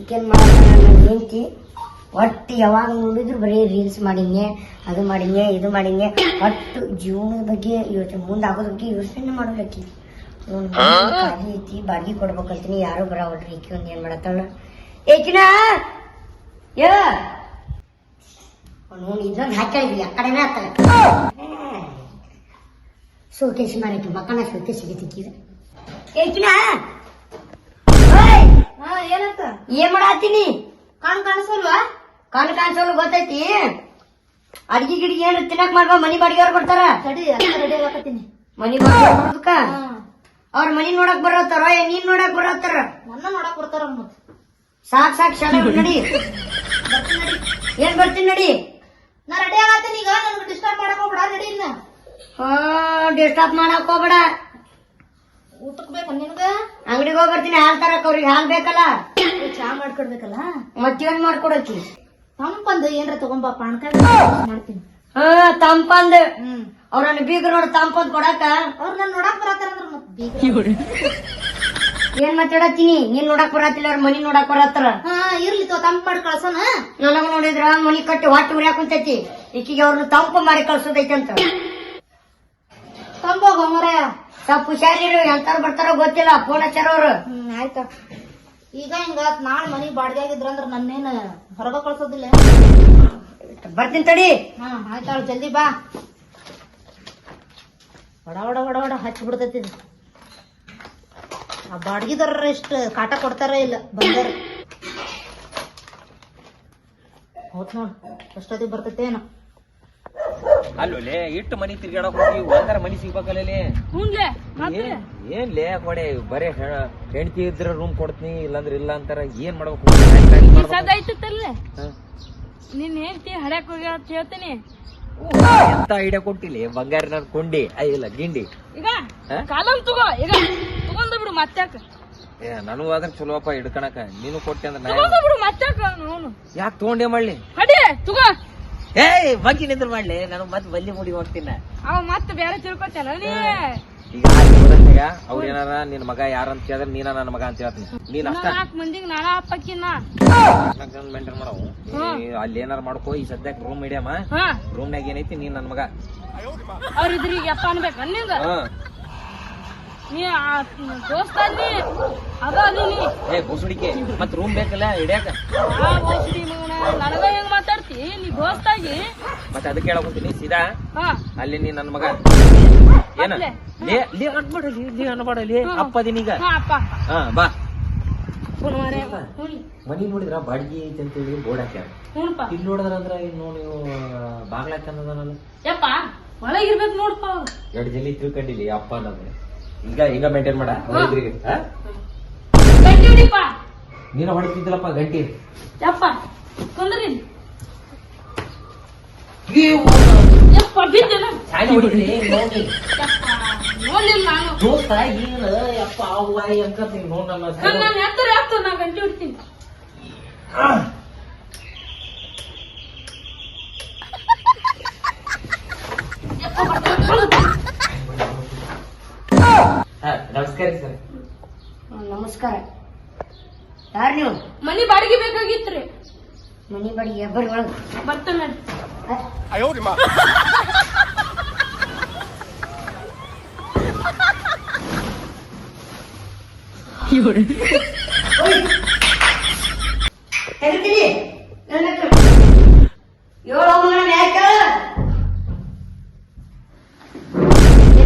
ಈಗೇನು ಮಾಡ್ತಾನೆ ನನ್ನ ಹೆಂಡತಿ. ಒಟ್ಟು ಯಾವಾಗ ನೋಡಿದ್ರು ಬರೀ ರೀಲ್ಸ್ ಮಾಡಿಂಗೆ ಅದು ಮಾಡಿಂಗೆ ಇದು ಮಾಡಿಂಗೆ ಒಟ್ಟು ಜೀವನದ ಬಗ್ಗೆ ಯೋಚನೆ ಮುಂದೆ ಆಗೋದ್ರ ಬಗ್ಗೆ ಯೋಚನೆ ಮಾಡೋದಕ್ಕೆ ಖಾಲಿ ಐತಿ ಬಾಡಿಗೆ ಕೊಡ್ಬೇಕಂತೀನಿ ಯಾರು ಬರಾವಲ್ರಿ ಈಕಿ ಒಂದು ಏನು ಮಾಡತ್ತಾಳ? ಏಕಿನ ಯೋ ನೋಡಿ ಇದೊಂದು ಹಾಕಿದ್ವಿ ಆ ಕಡೆನೇ ಹತ್ತಾಳ ಸೋಕೇಶ್ ಮಾಡಕ್ಕೆ ಮಕ್ಕಳ ಸೋಕೇಶ್ ಸಿಗತಿಕ್ಕಿದ ಏಕಿನ ಹಾ ಏನಂತ? ಏನ್ ಮಾಡತ್ತೀನಿ? ಕಣ್ ಕಾಣಿಸಲ್ವಾ? ಕಣ್ ಕಾಣಿಸಲ್ ಗೊತ್ತೈತಿ. ಅಡ್ಗಿ ಗಿಡ್ಗಿ ಏನ್ ತಿನ್ನಕ್ ಮಾಡ್ಬಾ ಮನಿ ಬಾಡಿಗೆವ್ರು ಕೊಡ್ತಾರ. ತಡಿ ರೆಡಿ ಆಗಕತ್ತೀನಿ ಮನಿ ಬಾಡಿಗೆ ಅವ್ರ ಮನಿ ನೋಡಕ್ ಬರತ್ತಾರ? ಏ ನೀನ್ ನೋಡಕ್ ಬರತ್ತಾರ? ನನ್ನ ನೋಡಕ್ ಬರ್ತಾರ ಮತ್. ಸಾಕ್ ಸಾಕ್ ಶಾಲೆ ನಡಿ. ಏನ್ ಬರ್ತೀನಿ ನಡಿ? ನಾ ರೆಡಿ ಆಗತ್ತೀನಿ ಈಗ ನನ್ಗೆ ಡಿಸ್ಟರ್ಬ್ ಮಾಡಕ್ ಹೋಗ್ಬೇಡ ರೆಡಿ ಇಲ್ಲ ಹಾ ಡಿಸ್ಟರ್ಬ್ ಮಾಡಕ್ ಹೋಗ್ಬೇಡ. ಊಟಕ್ ಬೇಕು ನಿನ್ಗ? ಅಂಗಡಿಗೆ ಹೋಗಿ ಬರ್ತೀನಿ ಹಾಲ್ ತರಕ್ ಅವ್ರಿಗೆ ಹಾಲ್ ಬೇಕಲ್ಲ? ಚಾ ಮಾಡ್ಕೊಡ್ಬೇಕಲ್ಲ? ಮತ್ತೇನ್ ಮಾಡ್ಕೊಡಕಿ? ತಂಪಂದು ಏನ್ರ ತಗೊಂಬ ಪಾನಕ ಮಾಡ್ತೀನಿ. ಹಾ ತಂಪಂದ್. ಹ್ಮ್. ಅವ್ರನ್ನ ಬೀಗ ನೋಡಿ ತಂಪಂದ್ ಕೊಡಾಕ ಅವ್ರ ನನ್ ನೋಡಕ್ ಬರತ್ತಾರ ಮತ್ ಏನ್ ಮಾತಾಡತ್ತೀನಿ? ನೀನ್ ನೋಡಕ್ ಬರತ್ತಿಲ್ಲ ಅವ್ರ ಮನಿ ನೋಡಕ್ ಬರತ್ತಾರ. ಹಾ ಇರ್ಲಿ ತೋ ತಂಪ್ ಮಾಡಿ ಕಳ್ಸೋಣ. ನನಗ ನೋಡಿದ್ರ ಮನಿ ಕಟ್ಟಿ ಹೊಟ್ಟೆ ಉರಿಯಾಕ ಕುಂತೈತಿ ಈಕಿಗೆ ಅವ್ರನ್ನ ತಂಪು ಮಾಡಿ ಕಳ್ಸೋದೈತೆ ಅಂತ ತಂಬೋಗ ಮರಯ. ಸ್ವಲ್ಪ ಹುಷಾರಿರು ಎಂತಾರು ಬರ್ತಾರೋ ಗೊತ್ತಿಲ್ಲ ಫೋನ್ ಹಚ್ಚಾರ ಅವರು. ಹ್ಮ್ ಆಯ್ತ. ಈಗ ಹಿಂಗ ನಾಳೆ ಮನಿ ಬಾಡಿಗೆ ಆಗಿದ್ರಂದ್ರ ನನ್ನೇನ್ ಹೊರಗ ಕಳ್ಸೋದಿಲ್ಲ. ಬರ್ತೀನಿ ತಡಿ. ಹಾ ಆಯ್ತಾಳು ಜಲ್ದಿ ಬಾ. ಒಡ ಒಡ ಒಡ ಒಡ ಹಚ್ಚಿ ಬಿಡ್ತೈತಿ ಇದು. ಆ ಬಾಡ್ಗಿದಾರ ಎಷ್ಟು ಕಾಟ ಕೊಡ್ತಾರ ಇಲ್ಲ ಬಂದಾರ ಹೌದ್ ನೋಡ್ ಎಷ್ಟೊತ್ತಿಗೆ ಬರ್ತೈತೆ ಏನೋ ಅಲ್ಲೋಲೆ ಇಟ್ಟು ಮನಿ ತಿರ್ಗಾಡಕ್ ಹೋಗಿ ಒಂದರ ಮನಿ ಸಿಗ್ಬೇಕಲ್ಲೇ ಏನ್ ಏನ್ ಲೇ ಕೊಡೆ ಬರೇ ಹೆಂಡತಿ ಇದ್ರ ರೂಮ್ ಕೊಡ್ತೀನಿ ಇಲ್ಲಾಂದ್ರೆ ಇಲ್ಲ ಅಂತಾರ ಏನ್ ಮಾಡ್ಬೇಕು ನಿನ್ ಹೇಳ್ತಿ ಹಡ್ಯಾಕ್ ಹೋಗ್ಯಾಳ ಅಂತ ಹೇಳ್ತೀನಿ. ಎಂತ ಐಡಿಯಾ ಕೊಟ್ಟಿಲ್ಲ ಬಂಗಾರಿನ ಕೊಂಡಿ ಐ, ಇಲ್ಲ ಗಿಂಡಿ. ಈಗ? ಕಾಲಂ ತಗೋ ಈಗ. ತಗೊಂಡ ಬಿಡು ಮತ್ತಾಕ ಏ ನನಗೂ ಅದ್ರ ಚಲೋಪ್ಪ ಹಿಡ್ಕಣಕ. ನೀನು ಕೊಟ್ಟೆ ಅಂದ್ರೆ ಬಿಡು ಮತ್ತಾಕ ಯಾಕೆ ತಗೊಂಡೇ ಮಾಡ್ಲಿ? ಹಡಿ ತಗೋ. ಏಯ್ ಬಗ್ಗೆ ನಿದ್ರ ಮಾಡ್ಲಿ. ನಾನು ಮತ್ತೆ ಬಲ್ಲಿ ಮುಡಿ ಹೋಗ್ತೀನಿ. ಅವ ಮತ್ತೆ ಬೇರೆ ತಿಳ್ಕೊತಾನ ನೀ ಈಗ ಅವ್ರ ಏನಾರ ನಿನ್ ಮಗ ಯಾರಂತ ಕೇಳಿದ್ರೆ ನೀನ ನನ್ನ ಮಗ ಅಂತ ಹೇಳ್ತೀನಿ. ನೀನ್ ಅಷ್ಟ. ನಾಲ್ಕು ಮಂದಿಗೆ ನಾನಾ ಅಪ್ಪಕ್ಕಿನ ಮೇಂಟೈನ್ ಮಾಡವು. ಅಲ್ಲಿ ಏನಾರ ಮಾಡ್ಕೋ ಈ ಸದ್ಯಕ್ಕೆ ರೂಮ್ ಮೀಡಿಯಮ್ ಹಾ. ರೂಮ್ನಾಗ ಏನೈತಿ ನೀನ್ ನನ್ ಮಗ. ಅವ್ರ ಇದ್ರಿಗೆ ಅಪ್ಪ ಅನ್ಬೇಕ ನೀ ಆ ದೋಸ್ತ ಅಲ್ಲಿ ಅದ ಅಲ್ಲಿ ನೀ. ಏ ಬುಸುಡಿಕೆ ಮತ್ ರೂಮ್ ಬೇಕಲ್ಲ ಹಿಡಿಯಾಕ? ನನಗ ಹೆಂಗ್ ಮಾತಾಡ್ತಿ ನೀ ದೋಸ್ತಾಗಿ? ಮತ್ತೆ ಅದಕ್ಕೆ ಹೇಳಕೊಂತೀನಿ ಸೀದಾ? ಹಾ. ಅಲ್ಲಿ ನೀ ನನ್ ಮಗ. ಏನ? ಅಪ್ಲೆ. ಲೇ ಲೇ ಅನ್ಬೇಡಲಿ ಲೇ ಅನ್ಬೇಡಲಿ ಅಪ್ಪ ದಿನೀಗ ಹಾ ಅಪ್ಪ. ಹಾ ಬಾ. ಫೋನ್ ಮಾರೇ ಹ್ಞೂ. ಮನಿ ನೋಡಿದ್ರ ಬಾಡಿಗೆ ಐತಿ ಅಂತೇಳಿ ಬೋರ್ಡ್ ಹಾಕ್ಯಾರ. ಹ್ಞೂನಪ್ಪ. ಇಲ್ಲಿ ನೋಡಿದ್ರ ಅಂದ್ರ ಇನ್ನು ನೋಡಿ ಬಾಗ್ಲ ಹಾಕಂದನಲ್ಲ ಯಪ್ಪ ಒಳಗಿರ್ಬೇಕು ನೋಡ್ಪ ಅವ್ರು. ಎರಡು ಜಲ್ಲಿ ತಿಳ್ಕೊಂಡಿಲ್ಲ ಈ ಅಪ್ಪ ಅನ್ನೋದು. ಈಗ ಈಗ ಮೇಂಟೈನ್ ಮಾಡ ಅವ್ರ ಎದುರಿಗೆ ಹಾ? ಗಟ್ಟಿ ಹಿಡಿಪ್ಪ. ನೀನ ಹೊಡಿತಿದ್ದಿಲ್ಲಪ್ಪ ಗಂಟಿ. ಯಪ್ಪ ಕುಂದ್ರಿ ಯಪ್ಪ ಬಿದ್ದೆನ ಸಾಲಿ ಹೊಡಿತೀನಿ ನೋಡಿ ಯಪ್ಪ ನೋಡ್ಲಿಲ್ಲ ನಾನು ದೋಸ್ತ ಏನ ಯಪ್ಪ ಅವ್ವ ಎಂಕ ನೋಡ್ ನನ್ನ ನಾನು ಎತ್ತರ ಎತ್ತ ನಾ ಗಂಟೆ ಹೊಡಿತೀನಿ ನಮಸ್ಕಾರ ಸರ್. ನಮಸ್ಕಾರ. ಯಾರು ನೀವು? ಮನಿ ಬಾಡಿಗೆ ಬೇಕಾಗಿತ್ರಿ. ಮನಿ ಬಾಡಿಗೆ ಬರ್ ಒಳಗ್. ಬರ್ತೇನೆ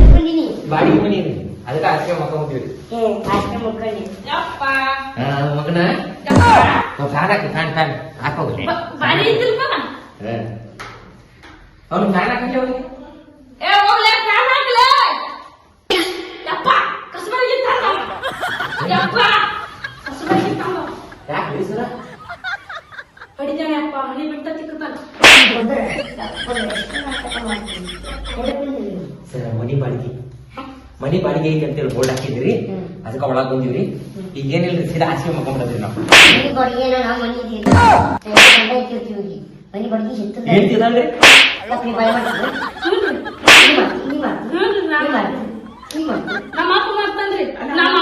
ಬಂದೀನಿ ಬಾಡಿಗೆ ಮನಿ ಅದಕ್ಕೆ ಆಚೆ ಮಕ್ಕ ಹೋಗ್ತೀವಿ ಏ ಆಸ್ತೆ ಮುಗ್ಗಣ್ಣಿ ಯಪ್ಪ. ಮಗನ? ಫ್ಯಾನ್ ಹಾಕಿ ಫ್ಯಾನ್ ಫ್ಯಾನ್ ಹಾಕೋಗ್ಲಿ ಬ- ಬಾಡಿ ಇದ್ದಿಲ್ಪ ಅವ್ನು ಫ್ಯಾನ್ ಹಾಕಿ ಅವ್ನಿಗೆ? ಏ ಹೋಗ್ಲೇ ಫ್ಯಾನ್ ಹಾಕ್ಲೇ. ಯಪ್ಪ ಕಸ್ಬರಿಗೆ ತಾನ ಯಪ್ಪ ಕಸ್ಬರಿಗೆ ತಾನ ಯಾಕೆ ಬೇಸರ ಹೊಡಿತಾನೆ ಅಪ್ಪ ಮನಿ ಬಿಟ್ಟ ತಿಕ್ಕತಾನ ಸರ್ ಮನಿ ಬಾಡಿಗೆ. ಮನಿ ಬಾಡಿಗೆ ಐತೆ ಅಂತೇಳಿ ಬೋರ್ಡ್ ಹಾಕಿದ್ರಿ ಅದಕ್ಕೆ ಒಳಗೆ ಬಂದಿವ್ರಿ. ಈಗ ಏನಿಲ್ರಿ ಸೀದಾ ಹಾಸಿಗೆ ಮಕ್ಕೊಂಡ್ಬಿಡದ್ರಿ ನಾವು. ಹೇಳ್ತಿದಲ್ರಿ. ನಮ್ಮ ಅಪ್ಪ ಮಾಡ್ತಾನ್ರಿ. ನಮ್ಮ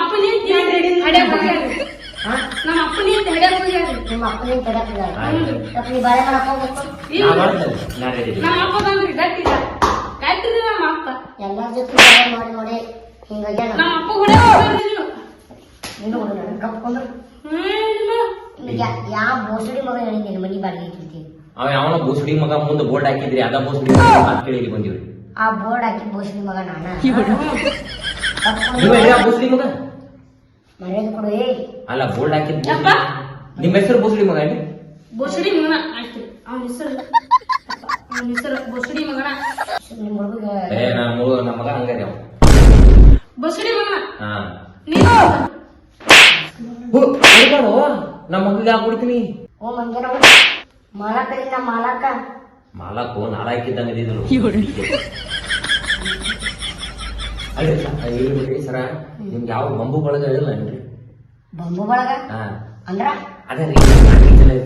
ಹೋಗ್ಯಾರಿ ಹಾ? ನಮ್ಮ ಹಡ್ಯಾಕ್ ಹೋಗ್ಯಾರಿ ನಿಮ್ಮ ಅಪ್ಪನಿಗೆ ತಡಕಿಲ್ಲ ಆಯ್ತು. ಸ್ವಲ್ಪ ನೀ ಬಾಳೆ ಮಾಡಕ್ ಹೋಗ್ಬೇಕು? ಇಲ್ಲ. ನಾ ಮಾಡ್ತೇನೆ ನಮ್ಮ ಅಪ್ಪ ಬಂದ್ರಿ ಗಟ್ಟಿದ ಗಟ್ಟಿದ ನಮ್ಮ ಅಪ್ಪ. ಎಲ್ಲಾರ ಜೊತೆ ಮಾಡಿ ನೋಡಿ. ಹಿಂಗಾಗಿ ನಮ್ಮ ಅಪ್ಪ ಕೂಡ ನೀನು ಕಪ್ಕೊಂಡ್ರು ಯಾವ ಬೋಸಡಿ ಮಗ ಹೇಳಿದ್ದೀನಿ ಮನಿ ಬಾಡಿಗೆ ಇಟ್ಟಿರ್ತೀವಿ ಅವ ಯಾವನ ಬೋಸಡಿ ಮಗ ಮುಂದೆ ಬೋರ್ಡ್ ಹಾಕಿದ್ರಿ ಅದ ಬೋಸಡಿ ಕೇಳಿ ಬಂದಿವ್ರಿ. ಆ ಬೋರ್ಡ್ ಹಾಕಿ ಬೋಸಡಿ ಮಗ ನಾನ? ಬೋಸಡಿ ಮಗ? ಮರ್ಯಾದೆ ಕೊಡು ಏ ಅಲ್ಲ ಬೋರ್ಡ್ ಹಾಕಿದ್ ನಿಮ್ಮ ನಿಮ್ ಹೆಸರು ಬೋಸಡಿ ಮಗ ಏನ್ರಿ ಬೋಸಡಿ ಮಗನ ಆಯ್ತು. ಅವನ ಹೆಸರು ಅವನ ಹೆಸರು ಬೋಸಡಿ ಮಗನ. ಹುಡುಗ ಏ ನಮ್ಮ ಹುಡುಗ ನಮ್ಮ ಮಗ ಹಂಗಾರಿ ಅವ ಬೋಸಡಿ ಹಾ. ನೀನು. ನಮ್ಮ ಮಗಗೆ ಹಾಕ್ಬಿಡ್ತೀನಿ ಓ ಮಂಗನ ಮಾಲಕರಿ ನಮ್ಮ ಮಾಲಕ. ಮಾಲಕು ನಾಳ ಹಾಕಿದ್ದಂಗ ಇದ್ರು ಸರ ನಿಮ್ಗೆ ಯಾವ ಬಂಬು ಬಳಗ ಹೇಳಿಲ್ಲನ್ರಿ ಬಂಬು ಬಳಗ? ಹಾ. ಅಂದ್ರ? ಅದೇ ರೀ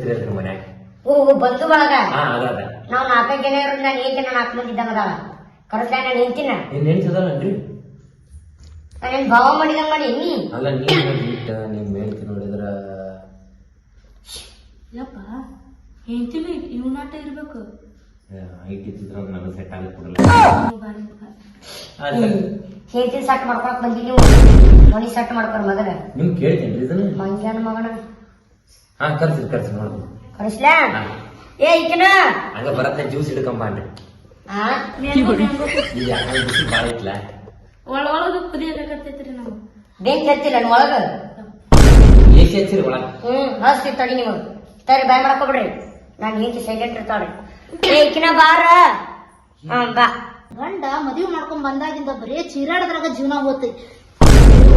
ಜನ ಮನ್ಯಾಗ. ಓ ಬಂದು ಬಳಗ? ಹಾ ಅದ ಅದ. ನಾವ್ ನಾಲ್ಕೈದು ಜನ ಇರೋದ್ರಿಂದ ನಾನು ನಾಲ್ಕು ಮಂದಿ ಇದ್ದಂಗ ಕರೆಕ್ಟ್ ನೀನ್ ಹೆಂಡ್ತಿನ? ಏನ್ ನಾನೇನ್ ಭಾವ ಮಾಡಿದಂಗ ಮಾಡಿ ಅಲ್ಲ ಬಿಟ್ಟ ನಿಮ್ ಹೇಳ್ತಿ ನೋಡಿದ್ರ? ಯಪ್ಪ ಹೆಂಡತಿನೂ ಇವ್ ನಾಟ ಇರ್ಬೇಕು. ಐಟಿ ಚಿತ್ರ ನನಗೆ ಸೆಟ್ ಮಗ. ಹೇಳ್ತೀನಿ ಸಟ್ ಮಾಡ್ಕೊಳಕ್ ಬಂದಿ ನೀವು? ಮನಿ ಸಟ್ ಮಾಡ್ಕೊರ್ ಮಗನ. ನಿಮ್ ಕೇಳ್ತೇನ್ರಿ ಇದನ್ನ. ಮಂಗ್ಯಾನ ಮಗನ. ಹಾ ಕರ್ಸಿ ಕರ್ಸಿ ನೋಡ್ಬೋದು ಕಳಿಸ್ಲಾ ಏ ಈಕಿನ? ಹಂಗ ಬರತ್ತೆ ಜ್ಯೂಸ್ ಹಿಡ್ಕೊಂಬಾನ್ರಿ ಆ ಮ್ಯಾಂಗೋ ಮ್ಯಾಂಗೋ ಒಳ ಒಳಗ ಕುದಿಯಕತ್ತೈತ್ರಿ ನಾವು. ಬೆಂಕಿ ಹತ್ತಿಲ್ಲ ನನ್ ಒಳಗ. ಏಸಿ ಹಚ್ಚಿರಿ ಒಳಗ? ಹ್ಮ್ ಹಸ್ತಿ ತಡಿ ತರಿ ಬಾಯ್ ಮಾಡ್ಕೊಬಿಡ್ರಿ ನಾನು ಹೆಂಡತಿ ಸೈಲೆಂಟ್ ಇರ್ತಾಳೆ ಏ ಈಕಿನ ಬಾರ. ಹಾ ಬಾ. ಗಂಡ ಮದುವೆ ಮಾಡ್ಕೊಂಡ್ ಬಂದಾಗಿಂದ ಬರೀ ಚೀರಾಡದ್ರಾಗ ಜೀವನ ಹೋಗ್ತೈತಿ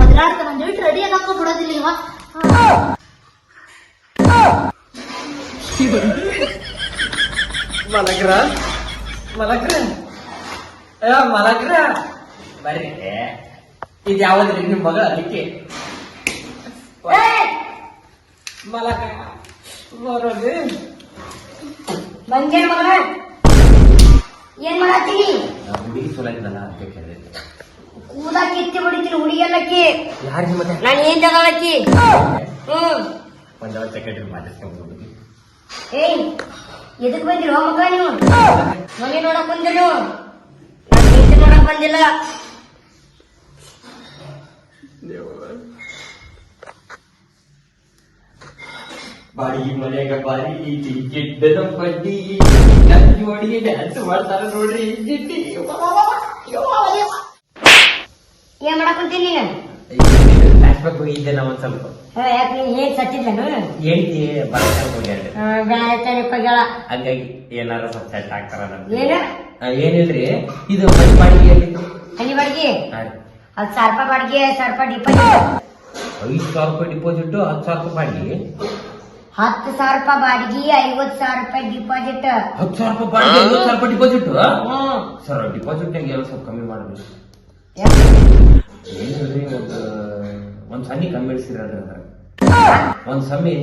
ಒದರಾಡ್ತಾನ ಒಂದಿಟ್ಟು ರೆಡಿ ಹಾಕೋ ಬಿಡೋದಿಲ್ಲ ಇವ. ಮಲಗ್ರ? ಮಲಗ್ರ? ಏ ಮಲಗ್ರ? ಬರ್ರಿ ಇದು ಯಾವ್ದ್ರಿ ನಿಮ್ ಮಗಳ ಅದಕ್ಕೆ? ಬರೋದು ಏನ್ ಮಾಡತ್ತೀನಿ ಹುಡುಗಿ ಸೋಲಾಗಿದ್ದಲ್ಲ ಅಂತ ಕೇಳಿದೆ ಕೂದ ಕಿತ್ತಿ ಬಿಡಿತೀನಿ ಹುಡುಗಿಯಲ್ಲಕ್ಕಿ. ಯಾರಿಗೆ ಮತ್ತೆ ನಾನು ಏನ್ ಜಗಳಕ್ಕಿ ಹ್ಮ್. ಒಂದ್ ಅವತ್ತು ಸೆಕ್ರೆಟರಿ ಮಾತಾಡ್ಸ್ಕೊಂಡು ಏಯ್ ಎದಕ್ ಬಂದಿರೋ ಮಗ ನೀವು? ಮನೆ ನೋಡಕ್ ಬಂದಿರ ನೋಡಕ್ ಬಂದಿಲ್ಲ. ಬಾಡಿಗೆ ಮನೆಯಾಗ ಬಾರಿ ಗಿಡ್ಡದ ಬಡ್ಡಿ. ಡ್ಯಾನ್ಸ್ ಮಾಡ್ತಾರ ನೋಡ್ರಿ. ಏನ್ ಮಾಡಕ್ ಕುಂತೀನಿ ನೀನು ಫ್ಲಾಶ್ ಬ್ಯಾಕ್ ಹೋಗಿದ್ದೆ ನಾ ಒಂದ್ ಸ್ವಲ್ಪ. ಯಾಕ್ ನೀನ್ ಹೇಳ್ತಿ ಬರ್ತಾರ ಹಂಗಾಗಿ ಏನಾರ ಸ್ವಲ್ಪ ಸೆಟ್ ಆಗ್ತಾರ ನಮ್ಗೆ. ಏನ? ಆ, ಏನಿಲ್ರಿ ಇದು ಮನೆ ಬಾಡಿಗೆ? ಹನಿ. ಹತ್ತು ಸಾವಿರ ರೂಪಾಯಿ ಬಾಡಿಗೆ ಸಾವಿರ ರೂಪಾಯಿ ಡಿಪಾಸಿಟ್ ಐದು ಸಾವಿರ ರೂಪಾಯಿ ಡಿಪಾಸಿಟ್ ಹತ್ತು ಸಾವಿರ ರೂಪಾಯಿ ಬಾಡಿಗೆ? ಹತ್ತು ಸಾವಿರ ರೂಪಾಯಿ ಬಾಡಿಗೆ ಐವತ್ತು ಸಾವಿರ ರೂಪಾಯಿ ಡಿಪಾಸಿಟ್ ಹತ್ತು ಸಾವಿರ ರೂಪಾಯಿ ಬಾಡಿಗೆ ಐವತ್ತು ಸಾವಿರ ರೂಪಾಯಿ ಡಿಪಾಸಿಟ್ ಸರ್ ಡಿಪಾಸಿಟ್ನಾಗ ಎಲ್ಲ ಸ್ವಲ್ಪ ಕಮ್ಮಿ ಮಾಡ್ರಿ ಏನಿಲ್ರಿ ಒಂದು ಒಂದು ಸನ್ನಿ ಕಮ್ಮಿ ಇಳಿಸಿರಿ ಅದ್ರ. ಒಂದು ಸಮ್ಮಿ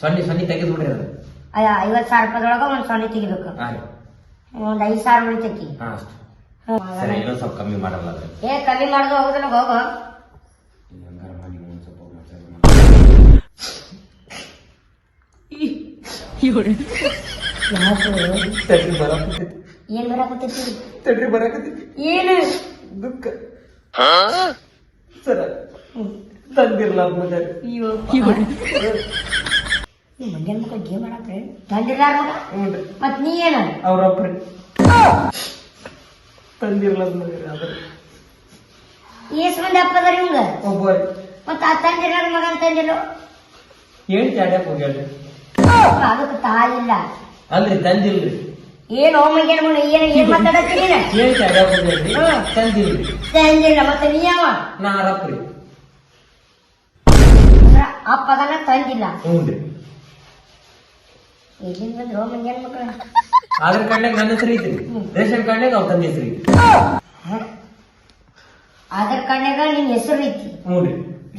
ಸಣ್ಣ ಸೊನ್ನೆ ತೆಗೆದು ಬಿಡ್ರಿ ಅದ್ರ ಅಯ್ಯ ಐವತ್ ಸಾವಿರ ರೂಪಾಯಿದೊಳಗ ಒಂದು ಸೊನ್ನೆ ತೆಗಿಬೇಕು. ಒಂದು ಐದು ಒಂದ್ ಐದ್ ಸಾವಿರ ಉಳಿತೈತಿ ಹಾ ಅಷ್ಟು. ಸರಿ ಏನೋ ಸ್ವಲ್ಪ ಕಮ್ಮಿ ಮಾಡಲ್ಲ ಏ ಕಮ್ಮಿ ಮಾಡುದು ಹೋಗುದಿಲ್ಲ ಹೋಗು. ಹಂಗಾರ ಮಾಡಿ ಒಂದ್ ಸ್ವಲ್ಪ ಮಸಾಲೆ ತಡ್ರಿ ಬರಾಕತ್ತೈತಿ. ಏನ್ ಬರಾಕತ್ತೈತಿ? ತಡ್ರಿ ಬರಾಕತ್ತೈತಿ. ಏನು? ದುಃಖ. ಸರ. ತಂದಿರ್ಲ ಮುಂದೆ ಈ ಮಂಡ್ಯನ ಮಕ್ಕಳು ಗೇಮ್ ಮಾಡಕ್ರೆ ತಂದಿರ್ಲಾರ ಹ್ಞೂನ್ರಿ ಮತ್ ನೀ ಏನ? ಅವ್ರಪ್ಪ ತಂದಿರ್ಲ ಮುಂದೆ ಅದ್ರ ಏಸ್ ಮಂದಿ ಅಪ್ಪದಾರ ಇವಂಗ ಒಬ್ಬ ಮತ್ ಆ ಅಂತಂದಿಲ್ಲ ಏನ್ ಚಾಡ್ಯಾಕ ಹೋಗ್ಯಾಳ್ರಿ? ಅದಕ್ಕೆ ಅಲ್ರಿ ತಂದಿಲ್ರಿ. ಏನು ಮಗ ಏನ್ ಏನ್ ಮಾತಾಡತ್ತೀನಿ? ಏನ್ ಚಾಡ್ಯಾಕ ಹೋಗ್ಯಾಳ್ರಿ? ಹ್ಮ್. ತಂದಿಲ್ರಿ. ತಂದಿಲ್ಲ ಮತ್ತೆ ನೀ ಯಾವ? ನಾ ಅರಪ್ರಿ ಅಂದ್ರ ಅಪ್ಪ ಅದನ್ನ ತಂದಿಲ್ಲ. ಹ್ಞೂನ್ರಿ. ಎಲ್ಲಿಂದ ಬಂದ್ರು ಮಂಗ್ಯನ ಮಕ್ಕಳು ಆಧಾರ್ ಕಾರ್ಡ್ನಾಗ ನನ್ನ ಹೆಸರು ಐತ್ರಿ. ರೇಷನ್ ಕಾರ್ಡ್ನಾಗ ಅವ್ರ ತಂದೆ ಹೆಸರು ಅದ್ರ ಆಧಾರ್ ಕಾರ್ಡ್ನಾಗ ನಿನ್ ಹೆಸರು ಐತಿ. ಹ್ಞೂನ್ರಿ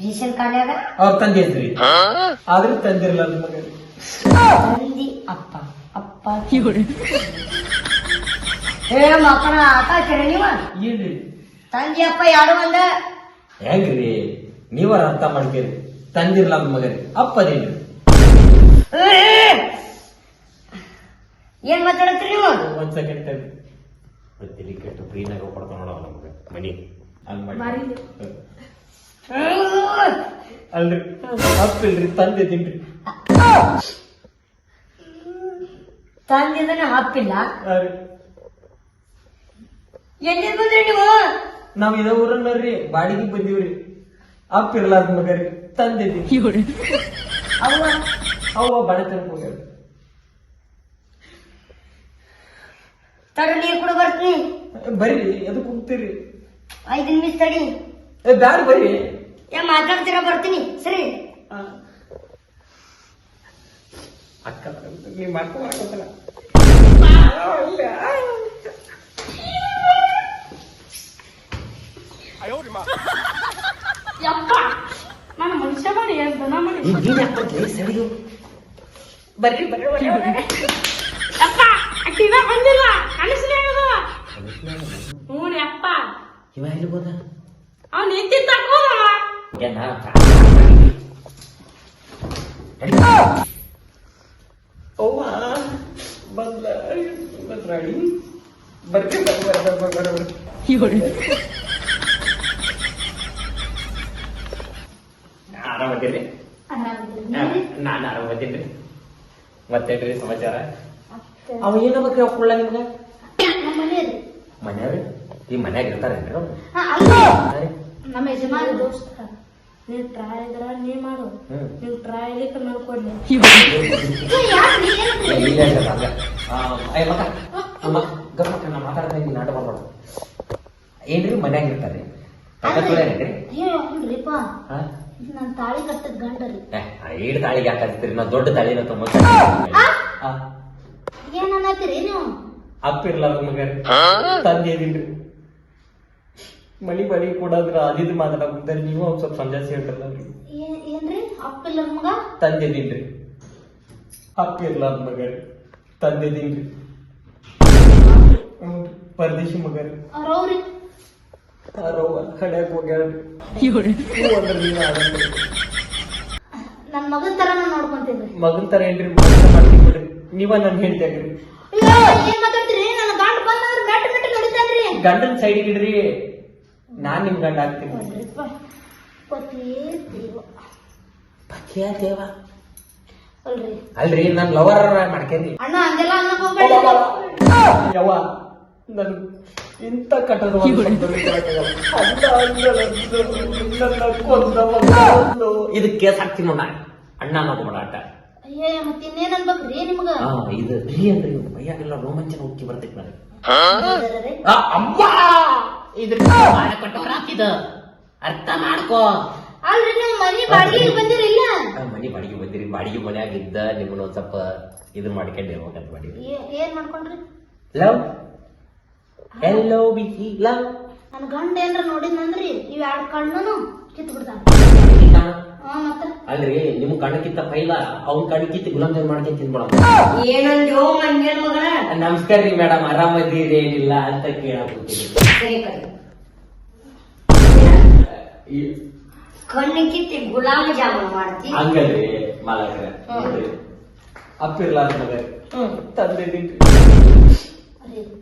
ರೇಷನ್ ಕಾರ್ಡ್ಯಾಗ ಅವ್ರ ತಂದೆ ಹೆಸ್ರಿ ಆದ್ರೂ ತಂದಿರಲ್ಲ ಮಗ ತಂದಿ ಅಪ್ಪ. ಅಪ್ಪ. ಏ ಮಕ್ಕಳ ಆಟ ಹಾಕಿರಿ ನೀವ? ಏನ್ರಿ ತಂದಿ ಅಪ್ಪ ಯಾರು ಒಂದ ಹೆಂಗ್ರಿ? ನೀವರ ಅರ್ಥ ಮಾಡ್ತೀರಿ. ತಂದಿರ್ಲ ಮಗರಿ ಅಪ್ಪದೇನ್ರಿ! ಏನ್ ಮಾತಾಡತ್ರಿ ನೀವು? ಒಂದ್ ಸೆಕೆಂಡ್ ಟೈಮ್ ತಲೆ ಕೆಟ್ಟು ಫ್ರೀನಾಗ ಕೊಡ್ತಾವ ನೋಡವ ನಮ್ಗೆ. ಮನಿ ಹಂಗ್ ಮಾಡಿ. ಅಲ್ರಿ. ಹಪ್ಪಿಲ್ರಿ ತಂದೆ ತಿನ್ರಿ. ತಂದಿದ್ದನ್ನ ಹಪ್ಪಿಲ್ಲ ಆ ರೀ. ಎಲ್ಲಿಂದ ಬಂದ್ರಿ ನೀವು? ನಾವ್ ಇದ ಊರನ್ನರಿ ಬಾಡಿಗೆ ಬಂದಿವ್ರಿ. ಅಪ್ಪ ಇರ್ಲಾರ್ದ ಮಗರಿ. ತಂದೆ ತಿನ್ರಿ. ಅವ್ವ ಅವ್ವ ಬಡತನ ಹೋಗ್ಯಾರ ತಡ ನೀರ್ ಕೂಡ ಬರ್ತೀನಿ. ಬರ್ರಿ ಎದಕ್ ಹೋಗ್ತೀರಿ? ಐದು ನಿಮಿಷ ತಡಿ. ಏ ಬ್ಯಾಡ ಬರ್ರಿ ಏ ಮಾತಾಡ್ತೀರ ಬರ್ತೀನಿ. ಸರಿ. ಅಕ್ಕ ನೀವ್ ಮಾಡ್ಕೊ ಮಾಡ್ಕೊತಲ್ಲ ಯಪ್ಪ ನಾನು ಮನುಷ್ಯ ಮಾಡಿ ಏನ್ ದನ ಮಾಡಿ? ಬರ್ರಿ ಬರ್ರಿ. ಯಪ್ಪ ಅಕ್ಕಿನ ಬಂದಿಲ್ಲ. ಹ್ಞೂ ಯಪ್ಪ ಇವ ಎಲ್ಲಿ ಹೋದ ಅವ್ನು ನಿಂತಿದ್ದ ಅವ್ವ ಬಂದ ಬಂದ್ರಾಡಿ ಬರ್ರಿ ಆರಾಮದಿರಿ ನಾನು ಆರಾಮದೀನಿ ಮತ್ತೇನ್ರಿ ಸಮಾಚಾರ ಅವ ಏನಬೇಕ್ರಿ ಅವ್ ಕುಳ್ಳ ನಿಮ್ಗ ಮನ್ಯಾಗ ಈ ಮನ್ಯಾಗ ಇರ್ತಾರೇನ್ರಿ ಅವ್ರು? ನಮ್ಮ ಯಜಮಾನ ದೋಸ್ತ. ನೀವ್ ಟ್ರೈ ಇದ್ರ ನೀ ಮಾಡು. ಹ್ಮ್. ನೀವ್ ಟ್ರೈ ನೋಡ್ಕೊಡ್ಲಿ. ಇಲ್ಲ ಇಲ್ಲ ಹಂಗ ಅಯ್ಯ ಮಕ್ಕ ಅಮ್ಮ ನಾ ಮಾತಾಡ್ತಾ ಇದ್ದೀನಿ ನಾಟ ಮಾಡ್ಬೇಡ ಏನ್ರಿ ಮನ್ಯಾಗ ಇರ್ತಾರೆ? ತಗತ್ತೇನ್ರಿ ಏನ್ರಿಪ್ಪ ಹಾ? ನನ್ ತಾಳಿ ಕಟ್ಟದ್ ಗಂಡರಿ. ಏಡ್ ತಾಳಿಗೆ ಹಾಕತ್ತೀರಿ ನಾ ದೊಡ್ಡ ತಾಳಿನ ತುಂಬ ಏನ್ ಅನ್ನತ್ತೀರಿ ನೀವು? ಅಪ್ಪ ಇರ್ಲಾರ ಮಗ ಇದೀನ್ರಿ ಮಳಿ ಬಳಿ ಕೊಡೋದ್ರ ಅದಿದ್ ಮಾತಾಡ್ತಾರೆ ನೀವು ಒಂದ್ ಸ್ವಲ್ಪ ಸಂಜಾಸಿ ಏನ್ರಿ? ಅಪ್ಪಿಲ್ಲ ಮಗ? ತಂದೆ ಇದೀನ್ರಿ ಅಪ್ಪ ಇರ್ಲಾರ ಮಗ ತಂದೆ ಇದೀನ್ರಿ ಹ್ಞೂ ಪರದೇಶಿ ಮಗ ರೀ ಅವ್ರವ್ರಿ ಹೋಗ್ಯಾಳ್ರಿ. ಅಂದ್ರೆ ನೀವು. ನನ್ ಮಗನ್ ತರ ನೋಡ್ಕೊಂತೀನಿ. ಮಗನ್ ತರ ಏನ್ರಿ? ಮಗನ ಮಾಡ್ತೀನಿ ಬಿಡ್ರಿ ನೀವ ನನ್ ಹೇಳ್ತೇನ್ರಿ ಗಂಡನ್ ಸೈಡ್ ಇಡ್ರಿ ನಾನ್ ನಿಮ್ ಗಂಡ ಆಗ್ತೀನಿ ಪತಿಯ ದೇವ ಅಲ್ರಿ ನನ್ ಲವರ್ ಮಾಡ್ಕೇರಿ ಯವ್ವ ನನ್ ಇಂತ ಕಟ್ಟದ ಇದಕ್ಕೆ ಕೇಸ್ ಹಾಕ್ತೀನಿ ನೋಡ ಅಣ್ಣ ನೋಡ್ಬೇಡ ಆಟ ಅಯ್ಯ ಮತ್ತೆ ಇನ್ನೇನ್ ಅನ್ಬೇಕ್ರಿ ನಿಮ್ಗ? ಆ, ಇದು ರೀ ಅಂದ್ರೆ ಮೈಯಾಗೆಲ್ಲ ರೋಮಾಂಚನ ಉಕ್ಕಿ ಬರ್ತೈತಿ ನನಗೆ ಹೌದಲ್ರಿ? ಆ, ಅಮ್ಮ! ಇದ್ರ ಇದು. ಅರ್ಥ ಮಾಡ್ಕೋ. ಅಲ್ರಿ ನೀವು ಮನಿ ಬಾಡಿಗೆ ಬಂದಿರಿಲ್ಲ ಆ, ಮನಿ ಬಾಡಿಗೆ ಬಂದಿರಿ. ಬಾಡಿಗೆ ಮನ್ಯಾಗ ಇದ್ದ ನಿಮ್ಮನ್ನ ಒಂದ್ ಸ್ವಲ್ಪ ಇದನ್ನ ಮಾಡ್ಕೊಂಡಿರ್ಬೇಕಂತ ಮಾಡಿ ಏ- ಏನ್ ಮಾಡ್ಕೊಂಡ್ರಿ? ಲವ್ ಎಲ್ಲೋ ಬಿಸಿ ಲವ್ ನನ್ ಗಂಡ ಏನ್ರ ನೋಡಿದ್ನಂದ್ರಿ? ಇವ್ ಎರಡ್ ಕಣ್ಣನು. ಕಿತ್ ಬಿಡ್ತಾನ ಹಾ ಮತ್ತ? ಅಲ್ರಿ ನಿಮ್ ಕಣಕ್ಕಿತ್ತ ಪೈಲ ಅವ್ನ್ ಕಣಕ್ಕಿತ್ತ ಗುಲಾಮ್ ಜಾಮ್ ಮಾಡ್ಕೊಂಡ್ ತಿನ್ಬಿಡ ಏನಂದ್ಯೋ ಮಗನ? ನಮಸ್ಕಾರ ರೀ ಮೇಡಮ್ ಆರಾಮದೀರಿ ಏನಿಲ್ಲ ಅಂತ ಕೇಳಕ್ಕೊತೀನಿ ಸರಿ ಕಣೆ. ಕಣ್ಣು ಕಿತ್ತಿ ಗುಲಾಬ್ ಜಾಮೂನ್ ಮಾಡ್ತಿ? ಹಂಗಲ್ರಿ ಮಾಲಕ್ರ ನೋಡ್ರಿ. ಅಪ್ಪಿರ್ಲಾರ ಮಗ ತಂದೆ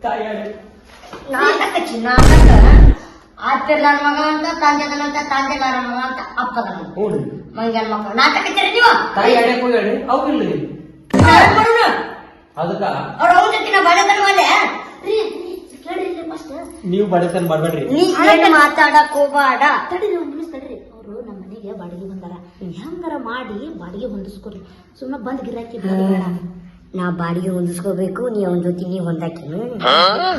ತಾಯಿ ನಾಟಕ ಚಿ ನಾಟಕ ಆತಿರ್ಲಾರ ಮಗ ಅಂತ ತಂದೆದನಂತ ತಂದೆಗಾರ ಮಗ ಅಂತ ಅಪ್ಪದ ಹ್ಞೂ ಮಂಗನ ಮಕ್ಕಳು ನಾಟಕ ಇದ್ದೀರಿ ನೀವು? ತಾಯಿ ಹೋಗ್ಯಾಡ್ರಿ ಅವ್ರಿಲ್ರಿ ನಾನ್ ಮಾಡೋಣ ಅದಕ್ಕ ಅವ್ರ ಅವ್ರ ಜೊತೆ ನಾ ಬಡತನ ಮೇಲೆ ರೀ ಕೇಳ್ರಿ ಫಸ್ಟ್ ನೀವು ಬಡತನ ಮಾಡ್ಬೇಡ್ರಿ. ನೀ ಏನ್ ಮಾತಾಡಕ್ ಹೋಗ್ಬೇಡ. ತಡೀರಿ ಒಂದ್ ನಿಮಿಷ ತಡ್ರಿ ಅವ್ರು ನಮ್ಮ ಮನೆಗೆ ಬಾಡಿಗೆ ಬಂದಾರ. ಹೆಂಗಾರ ಮಾಡಿ ಬಾಡಿಗೆ ಹೊಂದಿಸ್ಕೊಡ್ರಿ. ಸುಮ್ಮನೆ ಬಂದ್ ಗಿರಾಕಿ ಬೇಡ. ನಾ ಬಾಡಿಗೆ ಹೊಂದಿಸ್ಕೋಬೇಕು ನೀ ಅವನ ಜೊತೆ ನೀ ಹೊಂದಾಕಿನು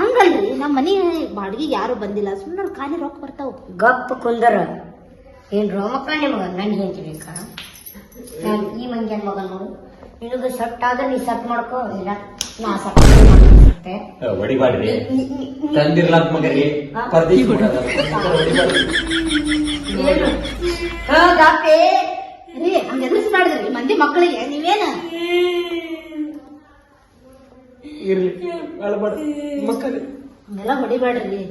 ಹಂಗಲ್ರಿ ನಮ್ಮ ಮನೆ ಬಾಡಿಗೆ ಯಾರು ಬಂದಿಲ್ಲ ಸುಮ್ಮನೆ ಖಾಲಿ ರೊಕ್ಕ ಬರ್ತಾವ. ಗಪ್ ಕುಂದರ. ಏನ್ ರೋಮಕ್ಕ ನಿಮಗ ನನ್ ಹೆಂಡತಿ ಬೇಕಾ? ನಾನ್ ಈ ಮಂಗ್ಯನ್ ಮಗ ನೋಡು. ನಿನಗ ಸಟ್ ಆದ್ರೆ ನೀ ಸಟ್ ಮಾಡ್ಕೋ ಇಲ್ಲ ನಾ ಸಟ್ ಹೊಡಿಬಾಡ್ರಿ ಮಗರಿಗೆ. ರೀ ಮಾಡಿದ್ರಿ ಮಂದಿ ಮಕ್ಕಳಿಗೆ ನೀವೇನ? ಇರ್ಲಿ. ಅಳ್ಬಾರ್ದು. ಮಕ್ಕಳು. ಹಂಗೆಲ್ಲ ಹೊಡಿಬೇಡ್ರಿ.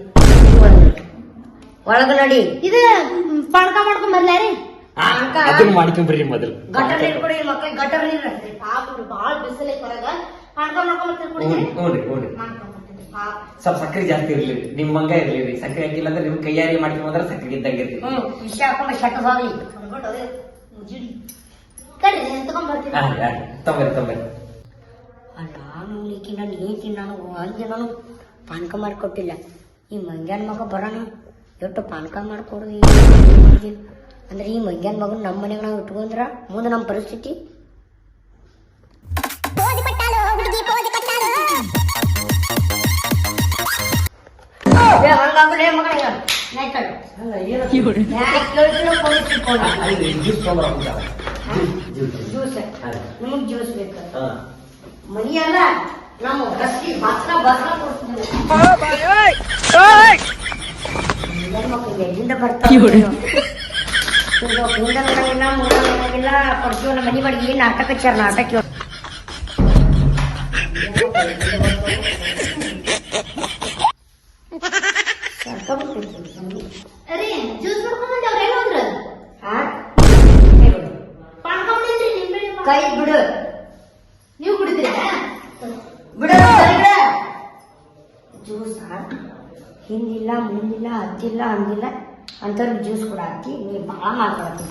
ಒಳಗ ನೋಡಿ ಇದು ಪಣಕ ಮಾಡ್ಕೊಂಡ್ ಬರ್ಲಾರಿ ಅದನ್ನ ಮೊದಲು. ಗಟರ್ ನೀರ್ ಕೊಡಿ ಮಕ್ಕಳಿಗೆ ಗಟರ್ ನೀರ್ ಪಾಪ ಬಾಳ ಬಿಸಿಲೈತಿ ಹೊರಗ. ಪಣಕ ಮಾಡ್ಕೊಂಡ್ ಬರ್ತೀರಿ ಮಾಡ್ಕೊಂಡ್ ಸ್ವಲ್ಪ ಸಕ್ಕರೆ ಜಾಸ್ತಿ ಇರ್ಲಿ. ನಿಮ್ ಮಂಗ ಇರ್ಲಿ ಸಕ್ಕರೆ ಹಾಕಿಲ್ಲ ಅಂದ್ರೆ ನಿಮ್ ಕೈಯಾರಿ ಮಾಡ್ಕೊಂಡ್ರೆ ಸಕ್ಕರೆ ಇದ್ದಂಗ ಇರ್ಲಿ. ವಿಷ ಹಾಕೊಂಡ್ ಶಟ್ ಹೋಗ್ಲಿ ಕರ್ಕೊಂಡು ಹೋದ್ರೆ ಮುಜಿಡಿ ಕಡ್ರಿ ತಗೊಂಡ್ ಬರ್ತೀನಿ ಹಾ, ಹಾ, ತೊಂಬರ್ರಿ ತೊಂಬರ್ರಿ ನಾನು ಈಕಿ ನನ್ನ ನೀತಿ ನಾನು ಅಲ್ಲಿ ಪಾನಕ ಮಾಡಿಕೊಟ್ಟಿಲ್ಲ. ಈ ಮಂಗ್ಯಾನ ಮಗ ಬರೋಣ ಎಷ್ಟು ಪಾನಕ ಮಾಡ್ಕೊಡ್ದು ಅಂದ್ರೆ ಈ ಮಂಗ್ಯಾನ ಮಗನ ನಮ್ಮ ಮನೆಗೆ ನಾವು ಇಟ್ಕೊಂಡ್ರ ಮುಂದೆ ನಮ್ಮ ಪರಿಸ್ಥಿತಿ? ಏ, ಹಂಗಾಗಲ್ಲ, ಏ ಮಗನೇ, ನಾಯ್ಕಳು. ಯಾಕ್ ಕೇಳ್ತಿಲ್ಲ, ಪೊಲೀಸ್ ಇಟ್ಕೊಂಡ. ಅಲ್ರಿ, ಜ್ಯೂಸ್ ತೊಗೊಂಬರಕ್ಕೆ ಹೋಗ್ತಾವ. Juice, juice. ಜ್ಯೂಸ್ ಹಾ. ನಿಮಗ್ ಜ್ಯೂಸ್ ಬೇಕು. ಹಾ. ಮನಿ ಅಲ್ಲ ನಾವು ಬಸ್ಸಿ ಕೊಡ್ತೀನಿ. ಕೊಡ್ತೀವಿ ಎಲ್ಲಿಂದ ಬರ್ತಾವೆ ಹಿಂದ ನೋಡಂಗಿಲ್ಲ ಮುಂದ ನಮ್ಮ ಕೊಡ್ತೀವಲ್ಲ ಮನಿ ಬಾಡಿಗೆ ನಾಟಕ ಚಾರ ನಾಟಕ ಜ್ಯೂಸ್ ಹಿಂದಿಲ್ಲ ಮುಂದಿಲ್ಲ ಹತ್ತಿಲ್ಲ ಅಂದಿಲ್ಲ ಅಂಥವ್ರಿಗೆ ಜ್ಯೂಸ್ ಕೂಡ ಹಾಕಿ ನೀ ಭಾಳ ಮಾತಾಡ್ತೀನಿ